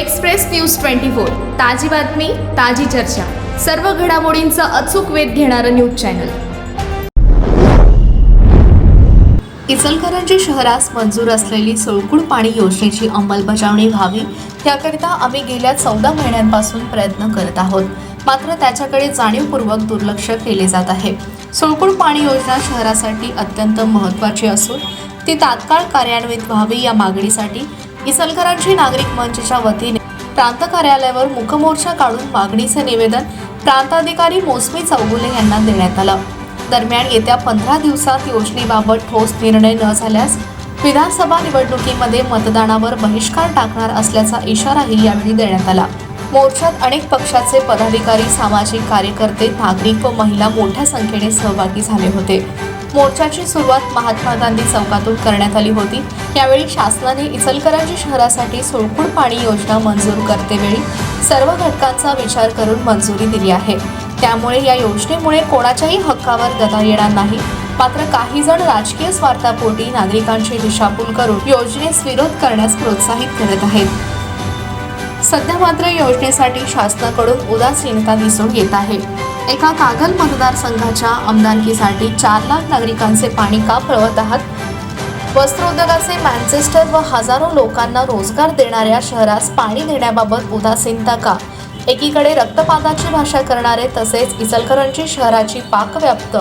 Express news twenty four. ताजी बातमी ताजी चर्चा. सर्व घडामोडींचा अचूक वेध घेणारं न्यूज चॅनल. इचलकरंजी शहरास मंजूर असलेली सोळकुड पाणी योजनेची अंमलबजावणी व्हावी याकरिता आम्ही गेल्या चौदा महिन्यांपासून प्रयत्न करत आहोत. मात्र त्याच्याकडे जाणीवपूर्वक दुर्लक्ष केले जात आहे. सोळकुड पाणी योजना शहरासाठी अत्यंत महत्त्वाची असून ती तात्काळ कार्यान्वित व्हावी या मागणीसाठी इचलकरंजी नागरिक मंचच्या वतीने प्रांत कार्यालयावर मुखमोर्चा काढून मागणीचे निवेदन प्रांताधिकारी मोसमी चौगुले यांना देण्यात आलं. दरम्यान येत्या पंधरा दिवसात योजनेबाबत ठोस निर्णय न झाल्यास विधानसभा निवडणुकीमध्ये मतदानावर बहिष्कार टाकणार असल्याचा इशाराही यावेळी देण्यात आला. मोर्चात अनेक पक्षाचे पदाधिकारी सामाजिक कार्यकर्ते नागरिक व महिला मोठ्या संख्येने सहभागी झाले होते. मोर्चाची सुरुवात महात्मा गांधी चौकातून करण्यात आली होती. यावेळी शासनाने इचलकरंजी शहरासाठी सोळकुड पाणी योजना मंजूर करतेवेळी सर्व घटकांचा विचार करून मंजुरी दिली आहे. त्यामुळे या योजनेमुळे कोणाच्याही हक्कावर गदा येणार नाही. मात्र काही जण राजकीय स्वार्थापोटी नागरिकांची दिशाभूल करून योजनेस विरोध करण्यास प्रोत्साहित करत आहेत. सध्या मात्र योजनेसाठी शासनाकडून उदासीनता दिसून येत आहे. एका कागल मतदारसंघाच्या आमदारकीसाठी चार लाख नागरिकांचे पाणी का पळवत आहात? वस्त्रोद्योगाचे मॅन्चेस्टर व हजारो लोकांना रोजगार देणाऱ्या शहरास पाणी देण्याबाबत उदासीनता का? एकीकडे रक्तपाताची भाषा करणारे तसेच इचलकरंजी शहराची पाकव्याप्त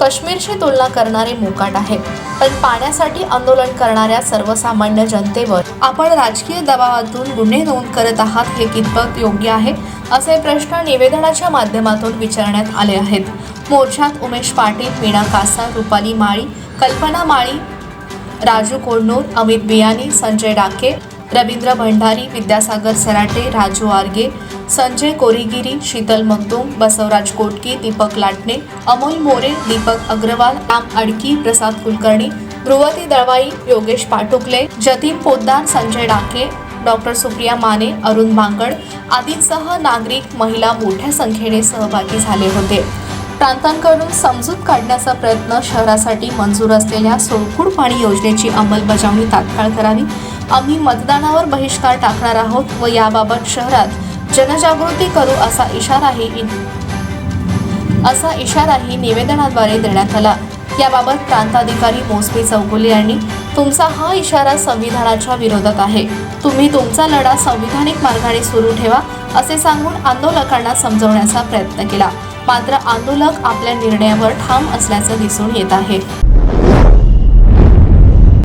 काश्मीरशी तुलना करणारे मोकाट आहे पण पाण्यासाठी आंदोलन करणाऱ्या सर्वसामान्य जनतेवर आपण राजकीय दबावातून गुन्हे नोंद करत आहात हे कितपत योग्य आहे? असे प्रश्न निवेदनाच्या माध्यमातून विचारण्यात आले आहेत. मोर्चात उमेश पाटील मीना कासा रुपाली माळी कल्पना माळी राजू कोडनूर अमित बियानी संजय डाके रवींद्र भंडारी विद्यासागर सराटे राजू आर्गे संजय कोरीगिरी शीतल मगदूम बसवराज कोटकी दीपक लाटणे अमोल मोरे दीपक अग्रवाल राम अडकी प्रसाद कुलकर्णी ध्रुवती दळवाई योगेश पाटुकले जतीन पोद्दार संजय डाके डॉक्टर सुप्रिया माने अरुण बांगड आदींसह नागरिक महिला मोठ्या संख्येने सहभागी झाले होते. प्रांतांकडून समजूत काढण्याचा प्रयत्न शहरासाठी मंजूर असलेल्या सोळकुड पाणी योजनेची अंमलबजावणी तात्काळ करावी आम्ही मतदानावर बहिष्कार टाकणार आहोत व याबाबत शहरात जनजागृती करू असा इशाराही असा इशाराही निवेदनाद्वारे देण्यात आला. याबाबत प्रांताधिकारी मोसमी चौगुले यांनी तुमचा हा इशारा संविधानाच्या विरोधात आहे. तुम्ही तुमचा लढा संविधानिक मार्गाने सुरू ठेवा असे सांगून आंदोलकांना समजवण्याचा प्रयत्न केला. मात्र आंदोलक आपल्या निर्णयावर ठाम असल्याचं दिसून येत आहे.